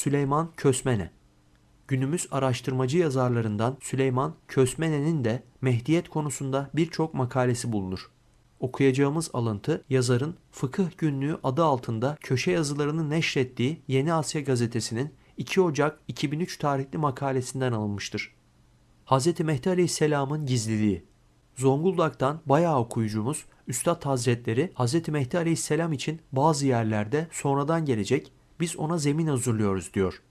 Süleyman Kösmene Günümüz araştırmacı yazarlarından Süleyman Kösmene'nin de Mehdiyet konusunda birçok makalesi bulunur. Okuyacağımız alıntı yazarın Fıkıh Günlüğü adı altında köşe yazılarını neşrettiği Yeni Asya gazetesinin 2 Ocak 2003 tarihli makalesinden alınmıştır. Hz. Mehdi Aleyhisselam'ın gizliliği Zonguldak'tan bayağı okuyucumuz Üstad Hazretleri Hz. Mehdi Aleyhisselam için bazı yerlerde sonradan gelecek biz ona zemin hazırlıyoruz diyor.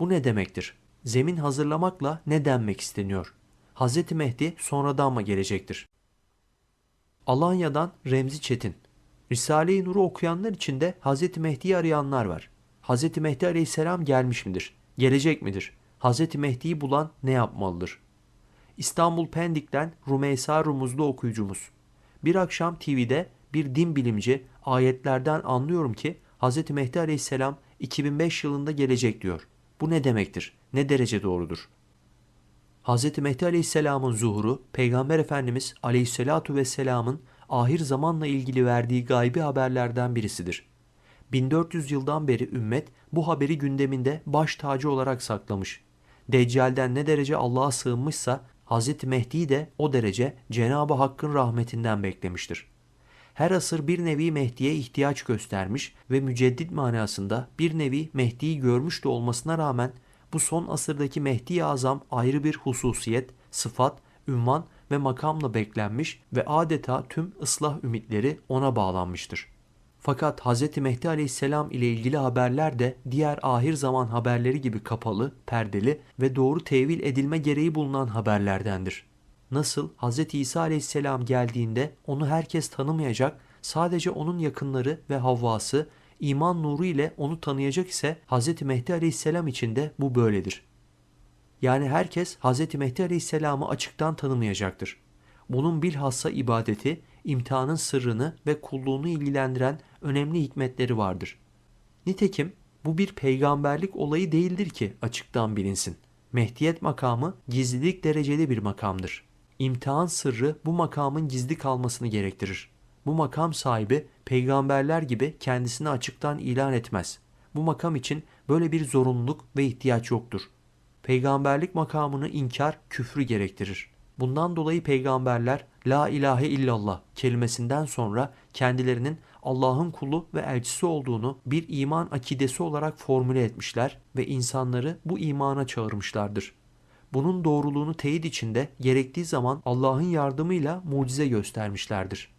Bu ne demektir? Zemin hazırlamakla ne denmek isteniyor? Hz. Mehdi sonradan mı gelecektir? Alanya'dan Remzi Çetin Risale-i Nur'u okuyanlar içinde Hz. Mehdi'yi arayanlar var. Hz. Mehdi Aleyhisselam gelmiş midir? Gelecek midir? Hz. Mehdi'yi bulan ne yapmalıdır? İstanbul Pendik'ten Rumeysa Rumuzlu okuyucumuz. Bir akşam TV'de bir din bilimci ayetlerden anlıyorum ki Hz. Mehdi Aleyhisselam 2005 yılında gelecek diyor. Bu ne demektir? Ne derece doğrudur? Hz. Mehdi Aleyhisselam'ın zuhuru, Peygamber Efendimiz Aleyhisselatu Vesselam'ın ahir zamanla ilgili verdiği gaybi haberlerden birisidir. 1400 yıldan beri ümmet bu haberi gündeminde baş tacı olarak saklamış. Deccal'den ne derece Allah'a sığınmışsa Hz. Mehdi'yi de o derece Cenab-ı Hakk'ın rahmetinden beklemiştir. Her asır bir nevi Mehdi'ye ihtiyaç göstermiş ve müceddit manasında bir nevi Mehdi'yi görmüş de olmasına rağmen bu son asırdaki Mehdi-i Azam ayrı bir hususiyet, sıfat, ünvan ve makamla beklenmiş ve adeta tüm ıslah ümitleri ona bağlanmıştır. Fakat Hz. Mehdi Aleyhisselam ile ilgili haberler de diğer ahir zaman haberleri gibi kapalı, perdeli ve doğru tevil edilme gereği bulunan haberlerdendir. Nasıl Hz. İsa Aleyhisselam geldiğinde onu herkes tanımayacak, sadece onun yakınları ve havvası iman nuru ile onu tanıyacak ise Hz. Mehdi Aleyhisselam için de bu böyledir. Yani herkes Hz. Mehdi Aleyhisselam'ı açıktan tanımayacaktır. Bunun bilhassa ibadeti, imtihanın sırrını ve kulluğunu ilgilendiren önemli hikmetleri vardır. Nitekim bu bir peygamberlik olayı değildir ki açıktan bilinsin. Mehdiyet makamı gizlilik dereceli bir makamdır. İmtihan sırrı bu makamın gizli kalmasını gerektirir. Bu makam sahibi peygamberler gibi kendisini açıktan ilan etmez. Bu makam için böyle bir zorunluluk ve ihtiyaç yoktur. Peygamberlik makamını inkar küfrü gerektirir. Bundan dolayı peygamberler La ilahe illallah kelimesinden sonra kendilerinin Allah'ın kulu ve elçisi olduğunu bir iman akidesi olarak formüle etmişler ve insanları bu imana çağırmışlardır. Bunun doğruluğunu teyit içinde gerektiği zaman Allah'ın yardımıyla mucize göstermişlerdir.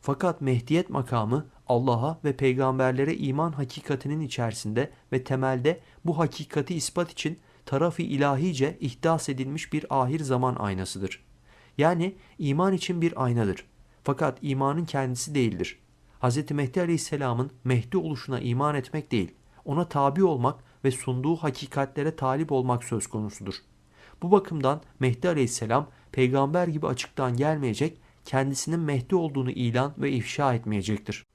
Fakat Mehdiyet makamı Allah'a ve peygamberlere iman hakikatinin içerisinde ve temelde bu hakikati ispat için tarafı ilahice ihdas edilmiş bir ahir zaman aynasıdır. Yani iman için bir aynadır. Fakat imanın kendisi değildir. Hz. Mehdi Aleyhisselam'ın Mehdi oluşuna iman etmek değil, ona tabi olmak ve sunduğu hakikatlere talip olmak söz konusudur. Bu bakımdan Mehdi Aleyhisselam peygamber gibi açıktan gelmeyecek, kendisinin Mehdi olduğunu ilan ve ifşa etmeyecektir.